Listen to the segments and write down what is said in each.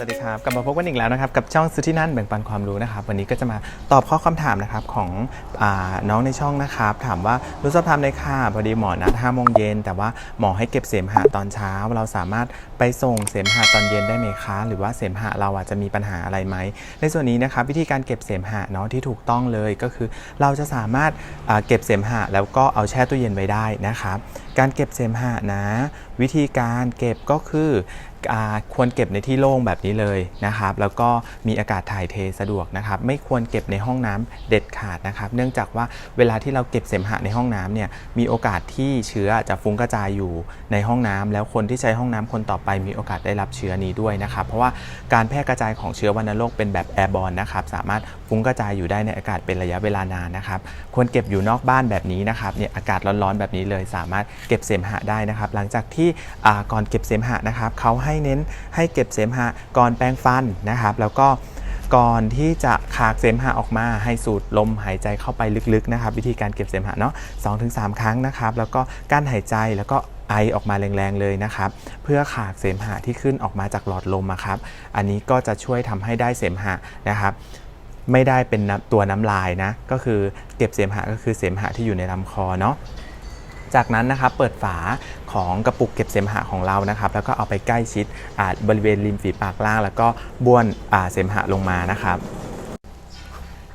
สวัสดีครับกลับมาพบกันอีกแล้วนะครับกับช่องสุที่นั่นแบ่งปันความรู้นะครับ วันนี้ก็จะมาตอบข้อคำถามนะครับของอน้องในช่องนะครับ ถามว่ารู้สอบถามในค่ะพอดีหมอนัด5โมงเย็นแต่ว่าหมอให้เก็บเสมหะตอนเช้า เราสามารถไปส่งเสมหะตอนเย็นได้ไหมคะ หรือว่าเสมหะเราอาจจะมีปัญหาอะไรไหมในส่วนนี้นะครับวิธีการเก็บเสมหะเนาะที่ถูกต้องเลยก็คือ เราจะสามารถเก็บเสมหะแล้วก็เอาแช่ตู้เย็นไว้ได้นะครับ การเก็บเสมหะนะ วิธีการเก็บก็คืออควรเก็บในที่โล่งแบบนี้เลยนะครับ แล้วก็มีอากาศถ่ายเทสะดวกนะครับ ไม่ควรเก็บในห้องน้ำเด็ดขาดนะครับ เนื่องจากว่าเวลาที่เราเก็บเสมหะในห้องน้ำเนี่ยมีโอกาสที่เชื้อจะฟุ้งกระจายอยู่ในห้องน้ำแล้วคนที่ใช้ห้องน้ำคนต่อไปมีโอกาสได้รับเชื้อนี้ด้วยนะครับ เพราะว่าการแพร่กระจายของเชื้อวัณโรคเป็นแบบแอร์บอลนะครับสามารถฟุ้งกระจายอยู่ได้ในอากาศเป็นระยะเวลานานนะครับ ควรเก็บอยู่นอกบ้านแบบนี้นะครับเนี่ยอากาศร้อนๆแบบนี้เลยสามารถเก็บเสมหะได้นะครับ หลังจากที่ก่อนเก็บเสมหะนะครับเขาให้เน้นให้เก็บเสมหะก่อนแปรงฟันนะครับ แล้วก็ก่อนที่จะขากเสมหะออกมาให้สูดลมหายใจเข้าไปลึกๆนะครับ วิธีการเก็บเสมหะเนาะ2-3ครั้งนะครับ แล้วก็กั้นหายใจแล้วก็ไอออกมาแรงๆเลยนะครับ เพื่อขากเสมหะที่ขึ้นออกมาจากหลอดลมอะครับ อันนี้ก็จะช่วยทำให้ได้เสมหะนะครับ ไม่ได้เป็นตัวน้ำลายนะก็คือเก็บเสมหะก็คือเสมหะที่อยู่ในลำคอเนาะ จากนั้นนะครับเปิดฝาของกระปุกเก็บเสมหะของเรานะครับ แล้วก็เอาไปใกล้ชิดบริเวณริมฝีปากล่าง แล้วก็บ้วนเสมหะลงมานะครับ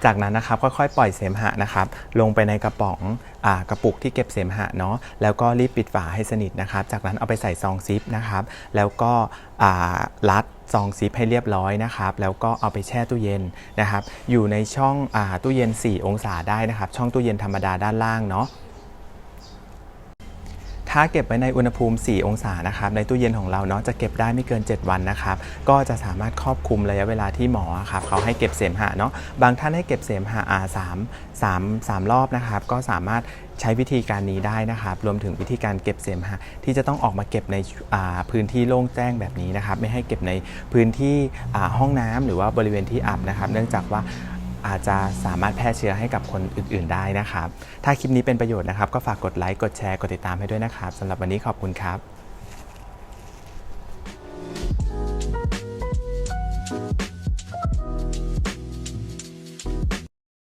จากนั้นนะครับค่อยๆปล่อยเสมหะนะครับ ลงไปในกระป๋องอกระปุกที่เก็บเสมหะเนาะแล้วก็รีบปิดฝาให้สนิทนะครับ จากนั้นเอาไปใส่ซองซิปนะครับ แล้วก็รัดซองซิปให้เรียบร้อยนะครับ แล้วก็เอาไปแช่ตู้เย็นนะครับ อยู่ในช่องอตู้เย็น 4 องศาได้นะครับ ช่องตู้เย็นธรรมดาด้านล่างเนาะ ถ้าเก็บไว้ในอุณหภูมิ 4 องศานะครับในตู้เย็นของเราเนาะจะเก็บได้ไม่เกิน 7 วันนะครับก็จะสามารถครอบคลุมระยะเวลาที่หมอครับเขาให้เก็บเสมหะเนาะบางท่านให้เก็บเสมหะอาสามสามสามรอบนะครับก็สามารถใช้วิธีการนี้ได้นะครับรวมถึงวิธีการเก็บเสมหะที่จะต้องออกมาเก็บในพื้นที่โล่งแจ้งแบบนี้นะครับไม่ให้เก็บในพื้นที่ห้องน้ำหรือว่าบริเวณที่อับนะครับ เนื่องจากว่า อาจจะสามารถแพร่เชื้อให้กับคนอื่น ๆ ได้นะครับ ถ้าคลิปนี้เป็นประโยชน์นะครับ ก็ฝากกดไลค์ กดแชร์ กดติดตามให้ด้วยนะครับสำหรับวันนี้ขอบคุณครับ